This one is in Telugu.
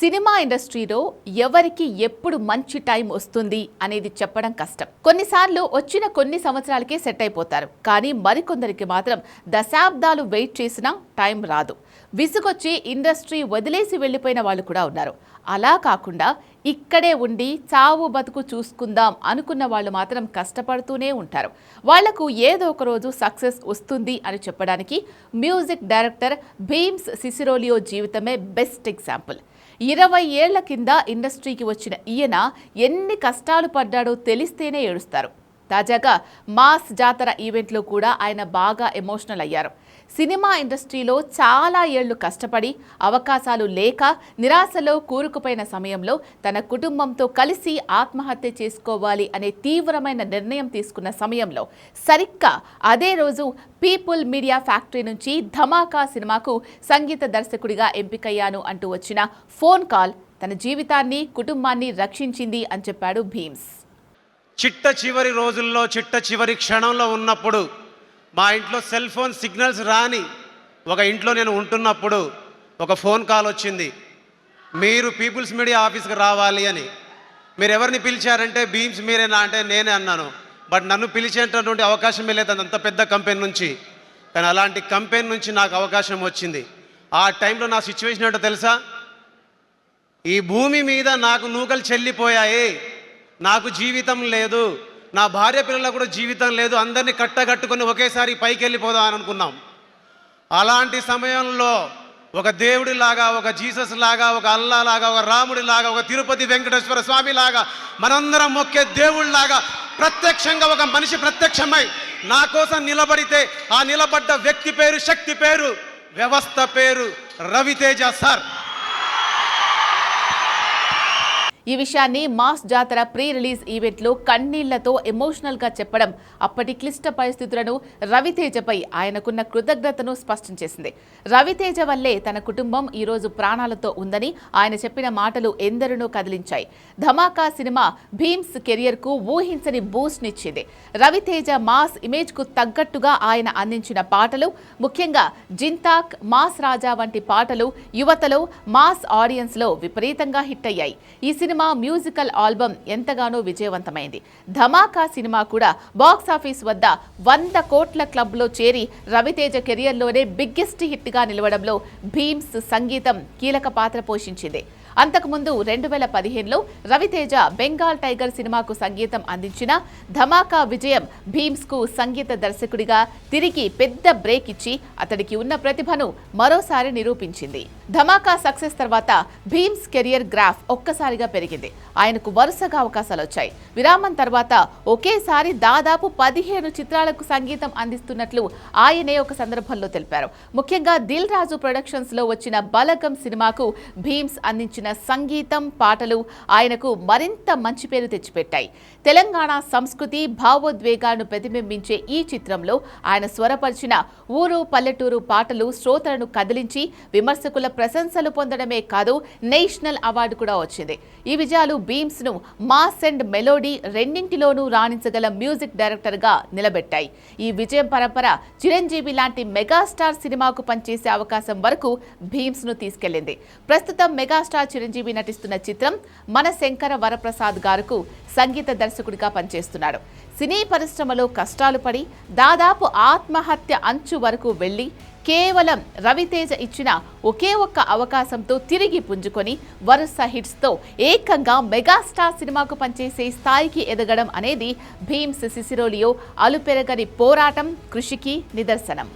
సినిమా ఇండస్ట్రీలో ఎవరికి ఎప్పుడు మంచి టైం వస్తుంది అనేది చెప్పడం కష్టం. కొన్నిసార్లు వచ్చిన కొన్ని సంవత్సరాలకే సెట్ అయిపోతారు. కానీ మరికొందరికి మాత్రం దశాబ్దాలు వెయిట్ చేసినా టైం రాదు. విసుగొచ్చి ఇండస్ట్రీ వదిలేసి వెళ్ళిపోయిన వాళ్ళు కూడా ఉన్నారు. అలా కాకుండా ఇక్కడే ఉండి చావు బతుకు చూసుకుందాం అనుకున్న వాళ్ళు మాత్రం కష్టపడుతూనే ఉంటారు. వాళ్ళకు ఏదో ఒక రోజు సక్సెస్ వస్తుంది అని చెప్పడానికి మ్యూజిక్ డైరెక్టర్ భీమ్స్ సిసిరోలియో జీవితమే బెస్ట్ ఎగ్జాంపుల్. ఇరవై ఏళ్ళ కింద ఇండస్ట్రీకి వచ్చిన ఈయన ఎన్ని కష్టాలు పడ్డాడో తెలిస్తేనే ఏడుస్తారు. తాజాగా మాస్ జాతర ఈవెంట్లో కూడా ఆయన బాగా ఎమోషనల్ అయ్యారు. సినిమా ఇండస్ట్రీలో చాలా ఏళ్ళు కష్టపడి అవకాశాలు లేక నిరాశలో కూరుకుపోయిన సమయంలో తన కుటుంబంతో కలిసి ఆత్మహత్య చేసుకోవాలి అనే తీవ్రమైన నిర్ణయం తీసుకున్న సమయంలో సరిగ్గా అదే రోజు పీపుల్ మీడియా ఫ్యాక్టరీ నుంచి ధమాకా సినిమాకు సంగీత దర్శకుడిగా ఎంపికయ్యాను అంటూ వచ్చిన ఫోన్ కాల్ తన జీవితాన్ని కుటుంబాన్ని రక్షించింది అని చెప్పాడు భీమ్స్. చిట్ట చివరి రోజుల్లో చిట్ట చివరి క్షణంలో ఉన్నప్పుడు మా ఇంట్లో సెల్ ఫోన్ సిగ్నల్స్ రాని ఒక ఇంట్లో నేను ఉంటున్నప్పుడు ఒక ఫోన్ కాల్ వచ్చింది. మీరు పీపుల్స్ మీడియా ఆఫీస్కి రావాలి అని. మీరు ఎవరిని పిలిచారంటే బీమ్స్ మీరేనా అంటే నేనే అన్నాను. బట్ నన్ను పిలిచేటటువంటి అవకాశమే లేదు. అంత పెద్ద కంపెనీ నుంచి. కానీ అలాంటి కంపెనీ నుంచి నాకు అవకాశం వచ్చింది. ఆ టైంలో నా సిచ్యువేషన్ ఏంటో తెలుసా? ఈ భూమి మీద నాకు నూకలు చెల్లిపోయాయి. నాకు జీవితం లేదు. నా భార్య పిల్లలకు కూడా జీవితం లేదు. అందరినీ కట్టగట్టుకొని ఒకేసారి పైకి వెళ్ళిపోదాం అని అనుకున్నాం. అలాంటి సమయంలో ఒక దేవుడిలాగా ఒక జీసస్ లాగా ఒక అల్లా లాగా ఒక రాముడిలాగా ఒక తిరుపతి వెంకటేశ్వర స్వామి లాగా మనందరం మొక్కే దేవుడిలాగా ప్రత్యక్షంగా ఒక మనిషి ప్రత్యక్షమై నా కోసం నిలబడితే ఆ నిలబడ్డ వ్యక్తి పేరు శక్తి పేరు వ్యవస్థ పేరు రవితేజ సార్. ఈ విషయాన్ని మాస్ జాతర ప్రీ రిలీజ్ ఈవెంట్లో కన్నీళ్ళతో ఎమోషనల్గా చెప్పడం అప్పటి క్లిష్ట పరిస్థితులను రవితేజపై ఆయనకున్న కృతజ్ఞతను స్పష్టం చేసింది. రవితేజ వల్లే తన కుటుంబం ఈరోజు ప్రాణాలతో ఉందని ఆయన చెప్పిన మాటలు ఎందరినో కదిలించాయి. ధమాకా సినిమా భీమ్స్ కెరియర్కు ఊహించని బూస్ట్ నిచ్చింది. రవితేజ మాస్ ఇమేజ్కు తగ్గట్టుగా ఆయన అందించిన పాటలు ముఖ్యంగా జింతాక్ మాస్ రాజా వంటి పాటలు యువతలో మాస్ ఆడియన్స్లో విపరీతంగా హిట్ అయ్యాయి. ఈ సినిమా మ్యూజికల్ ఆల్బమ్ ఎంతగానో విజయవంతమైంది. ధమాకా సినిమా కూడా బాక్స్ ఆఫీస్ వద్ద వంద కోట్ల క్లబ్లో చేరి రవితేజ కెరియర్లోనే బిగ్గెస్ట్ హిట్గా నిలవడంలో భీమ్స్ సంగీతం కీలక పాత్ర పోషించింది. అంతకుముందు రెండు వేల పదిహేనులో రవితేజ బెంగాల్ టైగర్ సినిమాకు సంగీతం అందించిన ధమాకా విజయం భీమ్స్కు సంగీత దర్శకుడిగా తిరిగి పెద్ద బ్రేక్ ఇచ్చి అతడికి ఉన్న ప్రతిభను మరోసారి నిరూపించింది. ధమాకా సక్సెస్ తర్వాత భీమ్స్ కెరియర్ గ్రాఫ్ ఒక్కసారిగా పెరిగింది. ఆయనకు వరుసగా అవకాశాలు వచ్చాయి విరామం తర్వాత ఒకేసారి దాదాపు పదిహేను చిత్రాలకు సంగీతం అందిస్తున్నట్లు ఆయనే ఒక సందర్భంలో తెలిపారు. ముఖ్యంగా దిల్ రాజు ప్రొడక్షన్స్లో వచ్చిన బలగం సినిమాకు భీమ్స్ అందించిన సంగీతం పాటలు ఆయనకు మరింత మంచి పేరు తెచ్చిపెట్టాయి. తెలంగాణ సంస్కృతి భావోద్వేగాలను ప్రతిబింబించే ఈ చిత్రంలో ఆయన స్వరపరిచిన ఊరు పల్లెటూరు పాటలు శ్రోతలను కదిలించి విమర్శకుల ప్రశంసలు పొందడమే కాదు నేషనల్ అవార్డు కూడా వచ్చింది. ఈ విజయాలు బీమ్స్ను మాస్ అండ్ మెలోడీ రెండింటిలోనూ రాణించగల మ్యూజిక్ డైరెక్టర్గా నిలబెట్టాయి. ఈ విజయం పరంపర చిరంజీవి లాంటి మెగాస్టార్ సినిమాకు పనిచేసే అవకాశం వరకు భీమ్స్ను తీసుకెళ్ళింది. ప్రస్తుతం మెగాస్టార్ చిరంజీవి నటిస్తున్న చిత్రం మన శంకర వరప్రసాద్ గారుకు సంగీత దర్శకుడిగా పనిచేస్తున్నాడు. సినీ పరిశ్రమలో కష్టాలు పడి దాదాపు ఆత్మహత్య అంచు వరకు వెళ్ళి కేవలం రవితేజ ఇచ్చిన ఒకే ఒక్క అవకాశంతో తిరిగి పుంజుకొని వరుస హిట్స్తో ఏకంగా మెగాస్టార్ సినిమాకు పనిచేసే స్థాయికి ఎదగడం అనేది భీమ్స్ సిసిరోలియో అలుపెరగని పోరాటం కృషికి నిదర్శనం.